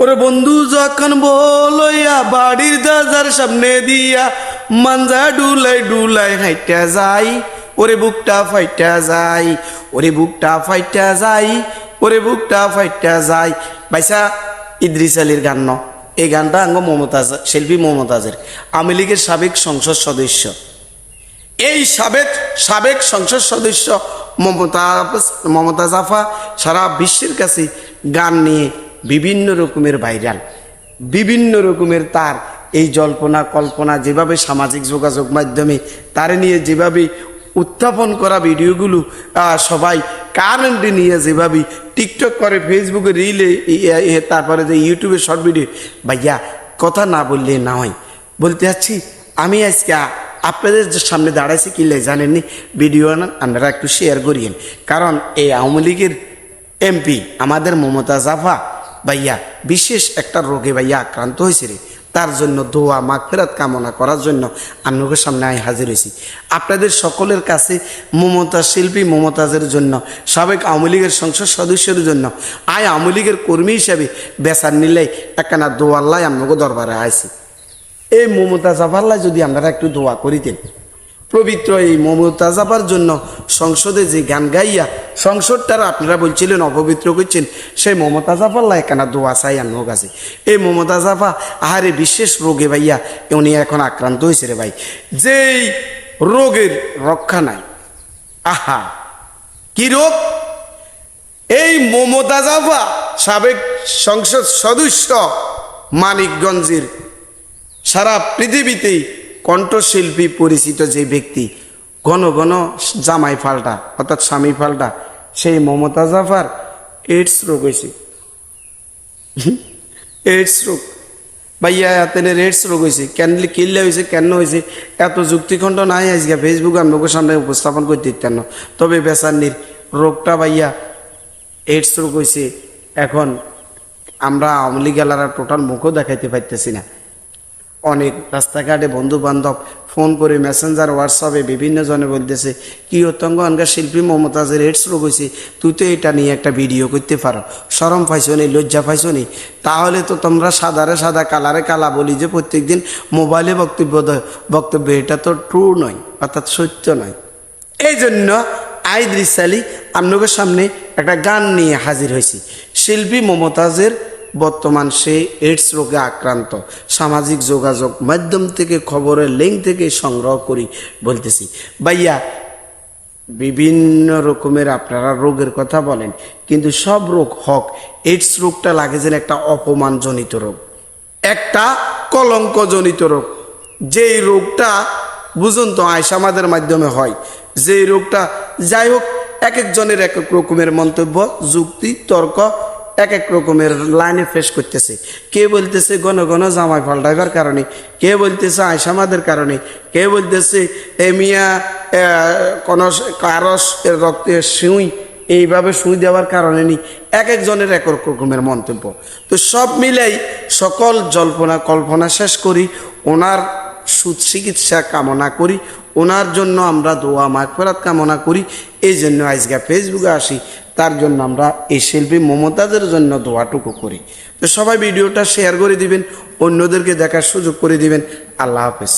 ওরে বন্ধু, যখন বলইয়া বাড়ির দরজার সামনে দিয়া মাঞ্জা ডুলাই ডুলাই হাইটা যাই, ওরে বুকটা ফাইটা যাই, ওরে বুকটা ফাইটা যাই, ওরে বুকটা ফাইটা যাই। বাইসা, ইদ্রিস আলীর গান ন এই গানটা আঙ্গ মমতাজ, শিল্পী মমতাজের। আওয়ামী লীগের সাবেক সংসদ সদস্য। এই সাবেক সাবেক সংসদ সদস্য মমতা মমতা জাফা সারা বিশ্বের কাছে গান নিয়ে বিভিন্ন রকমের ভাইরাল, বিভিন্ন রকমের তার। এই জল্পনা, কল্পনা যেভাবে সামাজিক যোগাযোগ মাধ্যমে, তার নিয়ে যেভাবে উত্থাপন করা ভিডিওগুলো সবাই কারেন্টে নিয়ে যেভাবে টিকটক করে ফেসবুকে রিলে তারপরে যে ইউটিউবে শর্ট ভিডিও ভাইয়া, কথা না বললে না হয়। বলতে যাচ্ছি আমি আজকে আপনাদের যে সামনে দাঁড়াইছি, কি লাই জানেননি ভিডিও আপনারা একটু শেয়ার করিয়েন। কারণ এই আওয়ামী লীগের এমপি আমাদের মমতা জাফা ভাইয়া, বিশেষ একটা রোগে ভাইয়া আক্রান্ত হয়েছে রে। তার জন্য দোয়া, মাগফেরাত কামনা করার জন্য আপনাদের সামনে আমি হাজির হয়েছি। আপনাদের সকলের কাছে মমতা শিল্পী মমতাজের জন্য, সাবেক আওয়ামী লীগের সংসদ সদস্যের জন্য, আয় আওয়ামী লীগের কর্মী হিসাবে বেচার নিলেই একখানা দোয়াল্লাই আপনাকে দরবারে আইছি। এই মমতা জাফাল্লাহ যদি আপনারা একটু দোয়া করিতেন। পবিত্র এই মমতা জাফার জন্য সংসদে যে গান গাইয়া সংসদটার আপনারা বলছিলেন, অপবিত্র করছেন। সেই মমতা জাফাল্লাহ একখানা দোয়া চাই আনমো কাছে এই মমতা জাফা, আহারে বিশেষ রোগে ভাইয়া, উনি এখন আক্রান্ত হয়েছে রে ভাই। যেই রোগের রক্ষা নাই। আহা, কি রোগ? এই মমতা জাফা, সাবেক সংসদ সদস্য মানিকগঞ্জের সারা পৃথিবীতেই কণ্ঠশিল্পী পরিচিত যে ব্যক্তি, ঘন ঘন জামাই ফাল্টা, অর্থাৎ স্বামী ফাল্টা সেই মমতা জাফার এইডস রোগ হয়েছে এইডস রোগ। ভাইয়া এতেনের এইডস রোগ হয়েছে কেন কিনলে হয়েছে কেন হয়েছে এত যুক্তিখণ্ড নাই আজকে। ফেসবুক আমি লোকের সামনে উপস্থাপন করতে দিতেন তবে বেসান্নির রোগটা ভাইয়া এইডস রোগ হয়েছে এখন আমরা আওয়ামী লীগ টোটাল মুখও দেখাইতে পারতেছি না। অনেক রাস্তাঘাটে বন্ধু বান্ধব ফোন করে মেসেঞ্জার হোয়াটসঅ্যাপে বিভিন্ন জনে বলতেছে, কি অত্যঙ্গ আনকার শিল্পী মমতাজের এইডস রোগ হয়েছে তুই তো এটা নিয়ে একটা ভিডিও করতে পারো। সরম পাইছো নি? লজ্জা পাইছো নি? তাহলে তো তোমরা সাদারে সাদা, কালারে কালা বলি যে প্রত্যেকদিন মোবাইলে বক্তব্য বক্তব্য। এটা তো ট্রু নয়, অর্থাৎ সত্য নয়। এই জন্য আইদ্রিস আলী আপনাদের সামনে একটা গান নিয়ে হাজির হয়েছি। শিল্পী মমতাজের বর্তমান সে এইডস রোগে আক্রান্ত। সামাজিক যোগাযোগ মাধ্যম থেকে, খবরের লিঙ্ক থেকে সংগ্রহ করি বলতেছি। ভাইয়া, বিভিন্ন রকমের আপনারা রোগের কথা বলেন, কিন্তু সব রোগ হক এইডস রোগটা লাগে যেন একটা অপমানজনিত রোগ, একটা কলঙ্কজনিত রোগ। যেই রোগটা বুঝুন তো আয়সামাদের মাধ্যমে হয়, যেই রোগটা যাই হোক, এক একজনের এক এক রকমের মন্তব্য, যুক্তি, তর্ক এক এক রকমের লাইনে ফেস করতেছে। কে বলতেছে ঘন ঘন জামাই পাল্টাইবার কারণে কে বলতেছে, আয়সামাদের কারণে কে বলতেছে এমিয়া কোন কারস, এর রক্তে সুই, এইভাবে সুই দেওয়ার কারণে নি এক একজনের এক এক রকমের মন্তব্য। তো সব মিলাই সকল জল্পনা, কল্পনা শেষ করি, ওনার সুচিকিৎসা কামনা করি, ওনার জন্য আমরা দোয়া, মাগফেরাত কামনা করি। এই জন্য আজকে ফেসবুকে আসি। তার জন্য আমরা এই শিল্পী মমতাজের জন্য দোয়াটুকু করি। তো সবাই ভিডিওটা শেয়ার করে দিবেন, অন্যদেরকে দেখার সুযোগ করে দিবেন। আল্লাহ হাফেজ।